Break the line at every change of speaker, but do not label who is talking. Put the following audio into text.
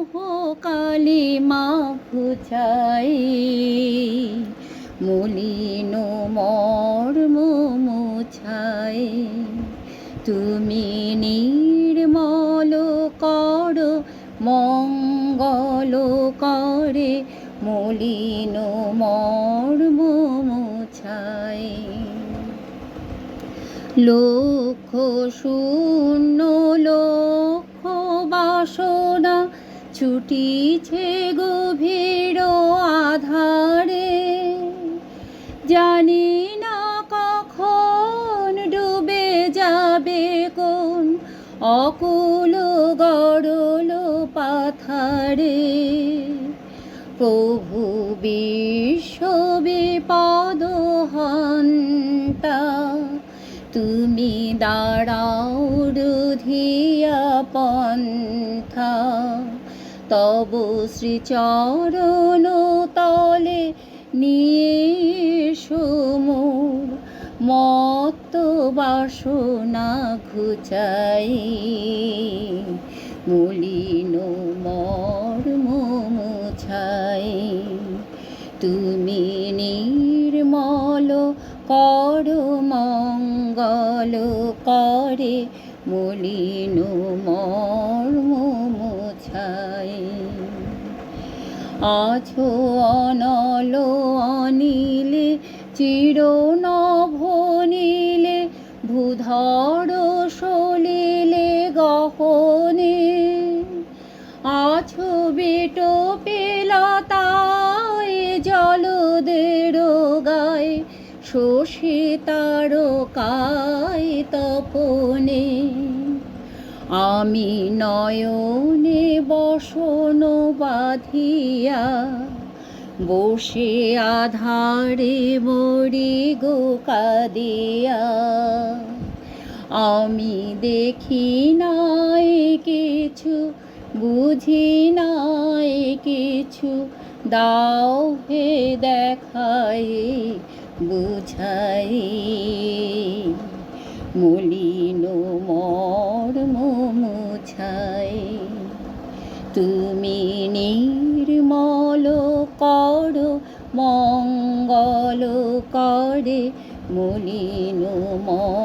মোহ কালী মা ঘুচাই মলিন মর্ম মুছাই তুমি নির্মল কর মঙ্গল করে মলিন মর্ম মুছাই লক্ষ শূন্য ছুটিছে গভীর আধারে। জানি না কখন ডুবে যাবে কোন অকুল গড়ল পাথারে। প্রভু বিশ্ব বিপদ হন্তা, তুমি দাঁড়াও রুধিয়া পন্থা। তব শ্রীচরণ তলে নিয়ে সুমূর মত্ত বাসনা ঘুচাই। মলিন মর্ম মুছাই। তুমি নির্মল কর, মঙ্গল করে। মলিন মর্ম আছো অনল অনিলে চির নভনীলে ভূধর সলিলে গহনে। আছো বেটো পেলতায় জলদের গায় শোষে তারকায় তপনে। আমি নয়নে বসন বাঁধিয়া বসে আধারে মরি গো কাদিয়া। আমি দেখি নাই কিছু, বুঝি নাই কিছু, দাও হে দেখাই, বুঝাই। মলিন মর্ম তুমি নির্মল কর মঙ্গল করে মলিন মর্ম